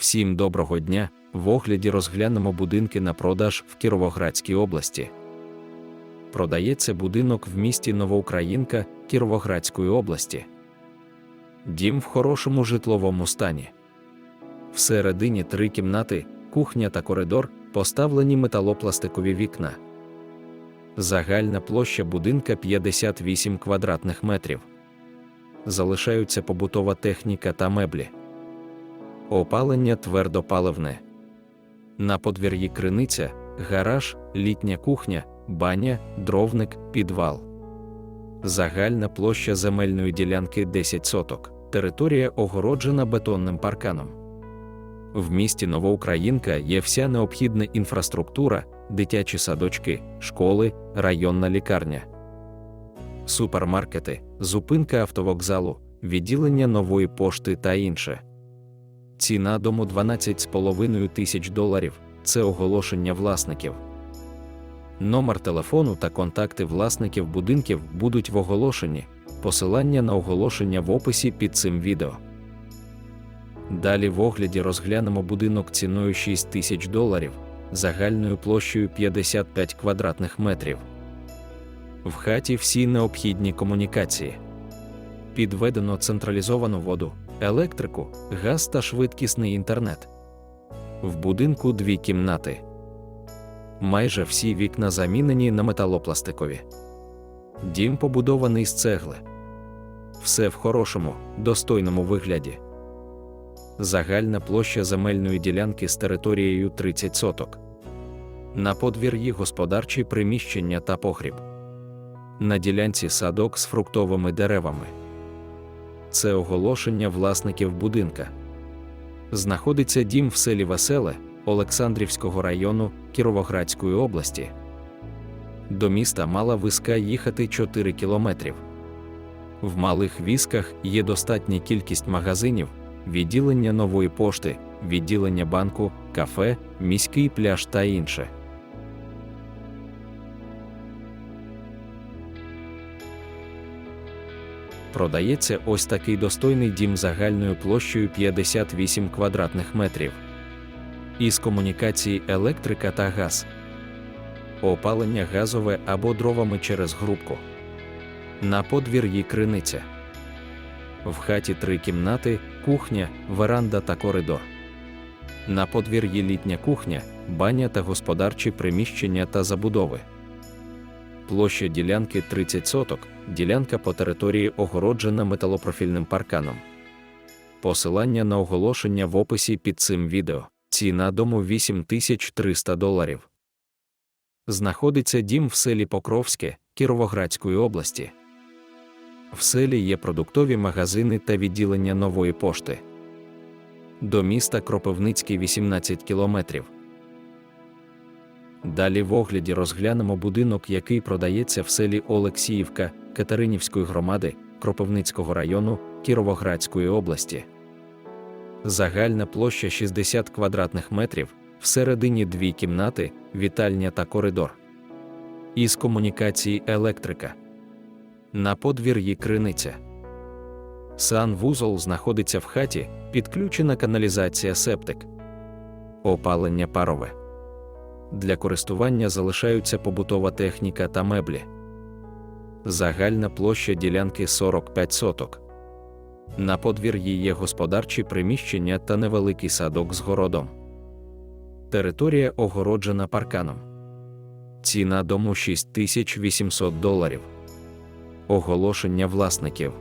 Всім доброго дня! В огляді розглянемо будинки на продаж в Кіровоградській області. Продається будинок в місті Новоукраїнка Кіровоградської області. Дім в хорошому житловому стані. Всередині три кімнати, кухня та коридор, поставлені металопластикові вікна. Загальна площа будинка 58 квадратних метрів. Залишаються побутова техніка та меблі. Опалення твердопаливне. На подвір'ї криниця, гараж, літня кухня, баня, дровник, підвал. Загальна площа земельної ділянки 10 соток. Територія огороджена бетонним парканом. В місті Новоукраїнка є вся необхідна інфраструктура, дитячі садочки, школи, районна лікарня, супермаркети, зупинка автовокзалу, відділення нової пошти та інше. Ціна дому 12,5 тисяч доларів це оголошення власників. Номер телефону та контакти власників будинків будуть в оголошенні, посилання на оголошення в описі під цим відео. Далі в огляді розглянемо будинок ціною 6 тисяч доларів, загальною площею 55 квадратних метрів. В хаті всі необхідні комунікації. Підведено централізовану воду, електрику, газ та швидкісний інтернет. В будинку дві кімнати. Майже всі вікна замінені на металопластикові. Дім побудований з цегли. Все в хорошому, достойному вигляді. Загальна площа земельної ділянки з територією 30 соток. На подвір'ї господарчі приміщення та погріб. На ділянці садок з фруктовими деревами. Це оголошення власників будинка. Знаходиться дім в селі Веселе Олександрівського району Кіровоградської області. До міста Мала Виска їхати 4 кілометрів. В малих вісках є достатня кількість магазинів, відділення нової пошти, відділення банку, кафе, міський пляж та інше. Продається ось такий достойний дім загальною площею 58 квадратних метрів. Із комунікації електрика та газ. Опалення газове або дровами через грубку. На подвір'ї криниця. В хаті три кімнати, кухня, веранда та коридор. На подвір'ї літня кухня, баня та господарчі приміщення та забудови. Площа ділянки 30 соток, ділянка по території огороджена металопрофільним парканом. Посилання на оголошення в описі під цим відео. Ціна дому 8300 доларів. Знаходиться дім в селі Покровське Кіровоградської області. В селі є продуктові магазини та відділення нової пошти. До міста Кропивницький 18 кілометрів. Далі в огляді розглянемо будинок, який продається в селі Олексіївка Катеринівської громади Кропивницького району Кіровоградської області. Загальна площа 60 квадратних метрів, всередині дві кімнати, вітальня та коридор. Із комунікації електрика. На подвір'ї криниця. Санвузол знаходиться в хаті, підключена каналізація септик. Опалення парове. Для користування залишаються побутова техніка та меблі. Загальна площа ділянки 45 соток. На подвір'ї є господарчі приміщення та невеликий садок з городом. Територія огороджена парканом. Ціна дому 6800 доларів. Оголошення власників.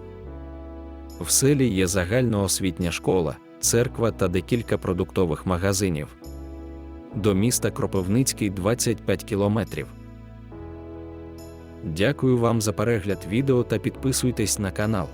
В селі є загальноосвітня школа, церква та декілька продуктових магазинів. До міста Кропивницький 25 кілометрів. Дякую вам за перегляд відео та підписуйтесь на канал.